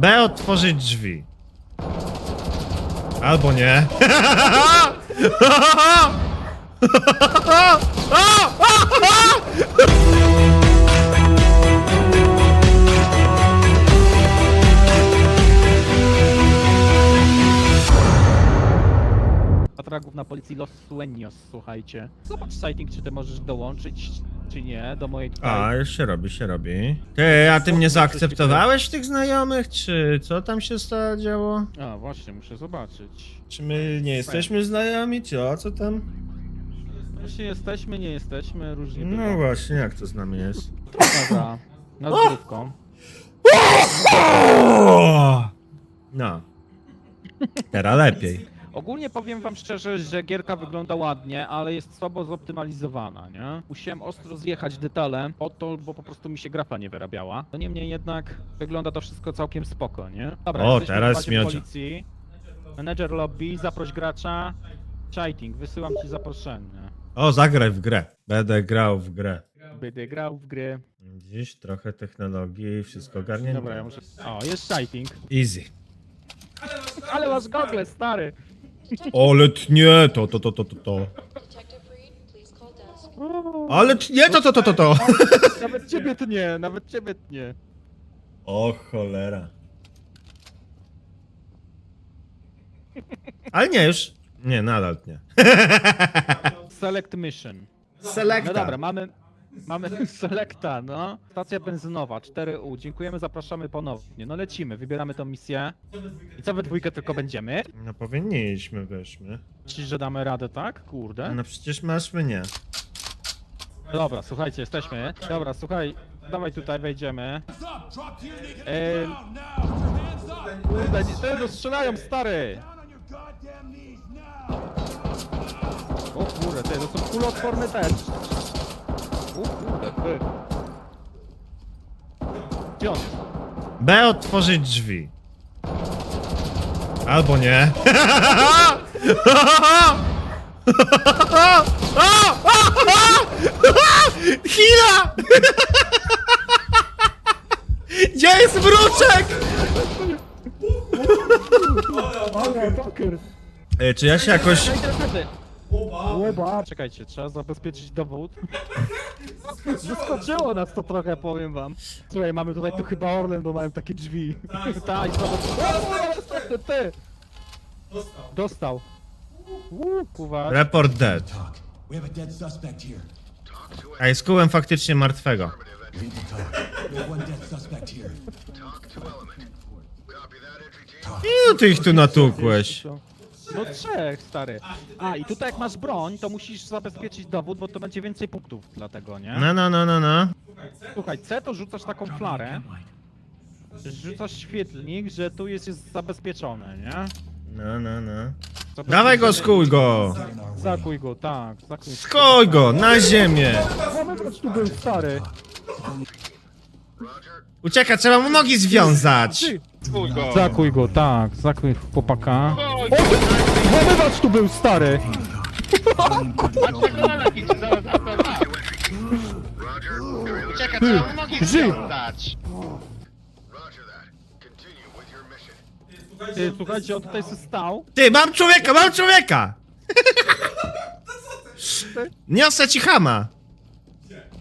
B otworzyć drzwi. Albo nie. Patragów na policji Los Sueños, słuchajcie. Zobacz sighting, czy ty możesz dołączyć, czy nie, do mojej tutaj... A, już się robi, się robi. Ty, a ty mnie zaakceptowałeś tych znajomych, czy co tam się sta- działo? A, właśnie, muszę zobaczyć. Czy my nie jesteśmy znajomi, czy o co tam? Właśnie jesteśmy, nie jesteśmy, różnie No bywa. właśnie, jak to z nami jest? Trudna gra. Na zdrówką. No. Teraz lepiej. Ogólnie powiem wam szczerze, że gierka wygląda ładnie, ale jest słabo zoptymalizowana, nie? Musiałem ostro zjechać detale po to, bo po prostu mi się grafa nie wyrabiała. No niemniej jednak wygląda to wszystko całkiem spoko, nie? Dobra, O, jesteśmy teraz w bazie policji. Manager lobby, zaproś gracza. Chiting, wysyłam ci zaproszenie. O, zagraj w grę. Będę grał w grę. Będę grał w gry. Dziś trochę technologii i wszystko ogarnięte. Dobra, ja muszę... O, jest Chiting. Easy. Ale masz gogle, stary! Ale nie, to, to, to, to, to, to. Ale nie, to, to, to, to, to. Nawet ciebie tnie, nawet ciebie tnie. O cholera. Ale nie, już. Nie, nadal nie. Select mission. Selekta. No dobra, mamy, mamy selecta, no. Stacja benzynowa, 4U. Dziękujemy, zapraszamy ponownie. No lecimy, wybieramy tą misję. I co we dwójkę tylko będziemy? No powinniśmy, weźmy. Czy że damy radę, tak? Kurde. No przecież masz mnie. Dobra, słuchajcie, jesteśmy. Dobra, słuchaj, dawaj tutaj, wejdziemy. Eee, kurde, nie, te strzelają, stary! O kurde, to są kuloodporne też. Kurde, ty. Gdzie on? B otworzyć drzwi. Albo nie. Chwila! Gdzie jest mruczek? E, czy ja się jakoś... Łeba! Czekajcie, trzeba zabezpieczyć dowód. Zaskoczyło nas to trochę, powiem wam. Słuchaj, mamy tutaj tu chyba Orlen, bo mają takie drzwi. Tak, i zobacz. Ty! Dostał. Uuu, kuwa. Report dead. Talk. We have a dead suspect here. A jest kułem faktycznie martwego. Talk. We have one dead suspect here. Ilu ty ich tu natukłeś? No trzech, stary. A, i tutaj jak masz broń, to musisz zabezpieczyć dowód, bo to będzie więcej punktów dlatego, nie? No, no, no, no, no. Słuchaj, C to rzucasz taką flarę, rzucasz świetlik, że tu jest, jest zabezpieczone, nie? No, no, no. Zabezpieczone- Dawaj go, skuj go! Zakuj go, tak, zakuj. Go, na ziemię! Mamy tu był stary. Ucieka, trzeba mu nogi związać! Zakuj go, tak, zakuj chłopaka. O, Włamywacz tu był stary! Czekaj, trzeba mu nogi Żyj! dać. Ty, słuchajcie, on tutaj sobie stał. Ty, mam człowieka, mam człowieka! Niosę ci hama!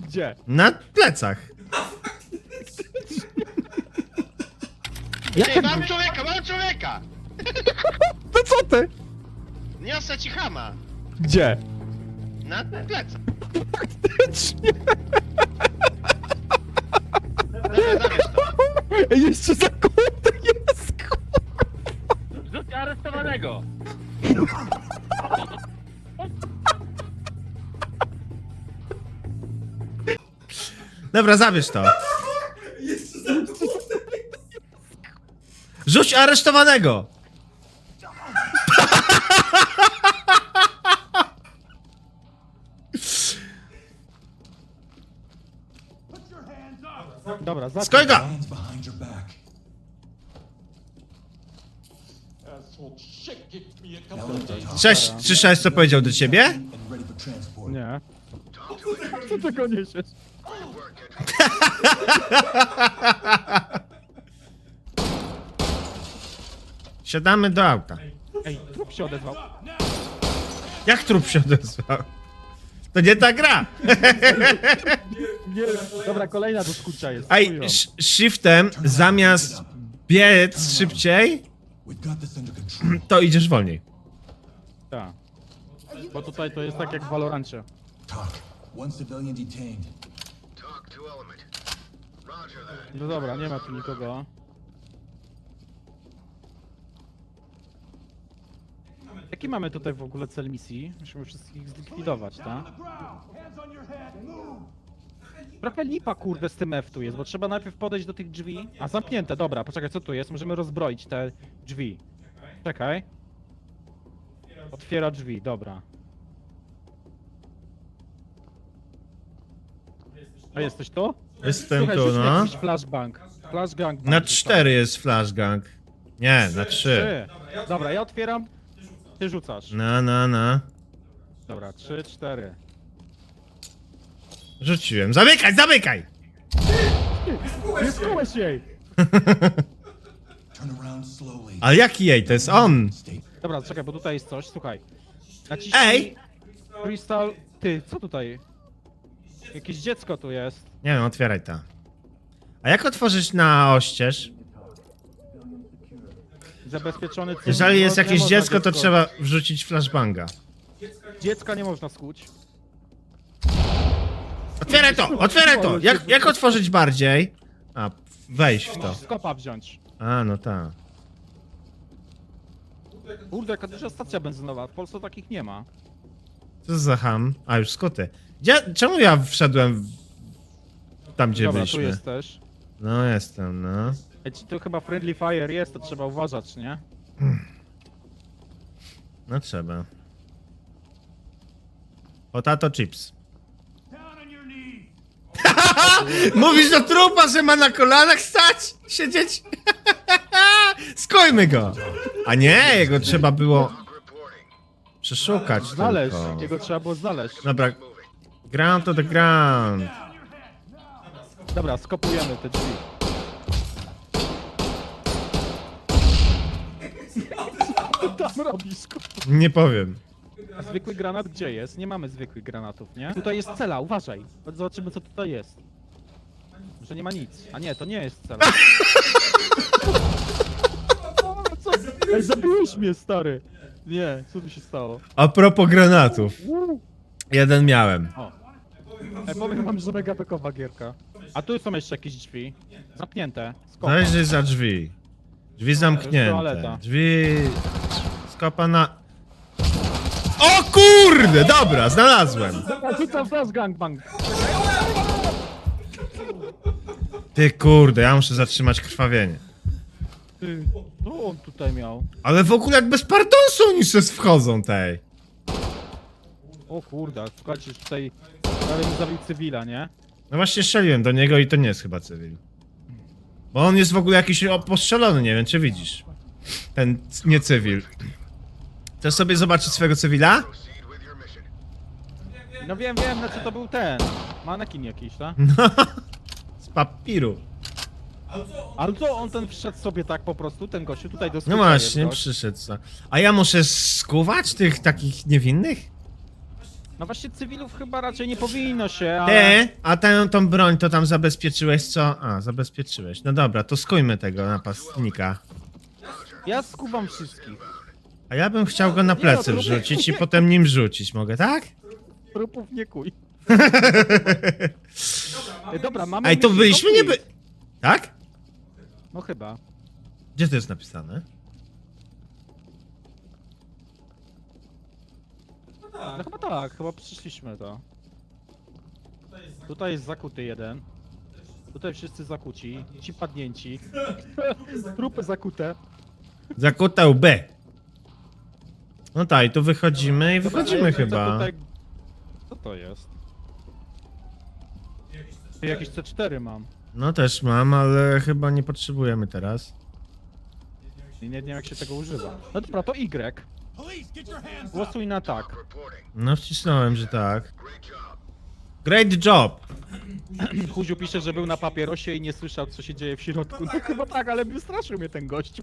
Gdzie? Na plecach. Ty, mam człowieka, mam człowieka! Co ty? Niosę ci hama. Gdzie? Na plecach. Faktycznie! Dobra, zabierz to. Ej, Jeszcze zakuty jest. Rzuć aresztowanego. Dobra, zabierz to. Rzuć aresztowanego! Dobra, zakuj. Skoj go! Hands behind your back. Cześć, słyszałeś co powiedział do ciebie? And ready for transport. Nie. Co ty go niesiesz? Siadamy do auta. Ej, trup się odezwał. Jak trup się odezwał? To nie ta gra! Dobra, kolejna do skucia jest. Ej, sh- shiftem zamiast biec szybciej, We've got this under control. to idziesz wolniej. Tak. Bo tutaj to jest tak jak w Valorancie. Talk. One civilian detained. No dobra, nie ma tu nikogo. Jaki mamy tutaj w ogóle cel misji? Musimy wszystkich zlikwidować, tak? Trochę lipa kurde z tym F tu jest, bo trzeba najpierw podejść do tych drzwi. A zamknięte, dobra, poczekaj, co tu jest? Możemy rozbroić te drzwi. Czekaj. Otwiera drzwi, dobra. A jesteś tu? Jestem Słuchaj, tu, no. jakiś flashbang. Flashbang. Na cztery jest flashgang. Nie, na trzy. Trzy. Dobra, ja otwieram. Ty rzucasz. No, no, no. Dobra, trzy, cztery. Rzuciłem. Zamykaj, zamykaj! Nie skułeś jej! Ale jaki jej? To jest on! Dobra, czekaj, bo tutaj jest coś, słuchaj. Naciśnij Ej! Crystal... Ty, co tutaj? Jakieś dziecko tu jest. Nie wiem, otwieraj to. A jak otworzyć na oścież? Zabezpieczony cel. Jeżeli jest No, nie jakieś można dziecko, to trzeba wrzucić flashbanga. Dziecka nie można skuć. Otwieraj to! Otwieraj to! Jak, jak otworzyć bardziej? A, wejść w to. Skopa wziąć. A, no tak. Kurde, jaka duża stacja benzynowa. W Polsce takich nie ma. Co za ham? A, już skuty. Gdzie, czemu ja wszedłem w... tam, gdzie Dobra, tu byliśmy? jest też. No, jestem, no. Ej, ci tu chyba Friendly Fire jest, to trzeba uważać, nie? No trzeba. Potato chips. Mówisz do trupa, że ma na kolanach stać? Siedzieć? Skojmy go! A nie, jego trzeba było przeszukać Znaleźć. tylko. Jego trzeba było znaleźć. Dobra. Ground to the ground. Dobra, skopujemy te drzwi. Co ty tam robisz? ku- Nie powiem. Zwykły granat gdzie jest? Nie mamy zwykłych granatów, nie? Tutaj jest cela, uważaj. Zobaczymy co tutaj jest. Że nie ma nic. A nie, to nie jest cela. co? Ej, zabiłeś mnie, stary. Nie, co tu się stało? A propos granatów. Jeden miałem. O. Ej, powiem wam, że mega bekowa gierka. A tu są jeszcze jakieś drzwi. Zamknięte. Skopa. Zależy za drzwi. Drzwi zamknięte. Drzwi... Skopa na... O kurde! Dobra, znalazłem. Dobra, rzucam flash gangbang. Ty kurde, ja muszę zatrzymać krwawienie. Ty, co on tutaj miał? Ale w ogóle jak bez pardonsu oni się wchodzą tej. O kurde, słuchajcie, tutaj prawie mi zabił cywila, nie? No właśnie strzeliłem do niego i to nie jest chyba cywil. Bo on jest w ogóle jakiś o- postrzelony, nie wiem czy widzisz. Ten c- nie cywil. Chcesz sobie zobaczyć swojego cywila? No wiem, wiem, na co to był ten. Manekin jakiś, tak? Z papiru. Ale co, on ten wszedł sobie tak po prostu, ten gościu tutaj do No sklepu właśnie, gość. przyszedł co. A ja muszę skuwać tych takich niewinnych? No właśnie cywilów chyba raczej nie powinno się, ale... Ty, a tę, tą broń to tam zabezpieczyłeś co? A, zabezpieczyłeś. No dobra, to skujmy tego napastnika. Ja skubam wszystkich. A ja bym chciał go na plecy wrzucić i potem nim rzucić. Mogę, tak? Trupów nie kuj. Dobra, mamy... Ej, to byliśmy nie by... Tak? No chyba. Gdzie to jest napisane? No chyba tak, chyba przyszliśmy to. Tutaj jest zakuty jeden. Tutaj wszyscy zakuci, ci padnięci. Trupy zakute. Zakutał B. No tak, i tu wychodzimy i wychodzimy chyba. Tutaj... Co to jest? Jakieś C4 mam. No też mam, ale chyba nie potrzebujemy teraz. I nie wiem jak się tego używa. No dobra, to Y. Głosuj na tak. No wcisnąłem, że tak. Great job! Huziu pisze, że był na papierosie i nie słyszał co się dzieje w środku. No chyba tak, ale wystraszył mnie ten gość.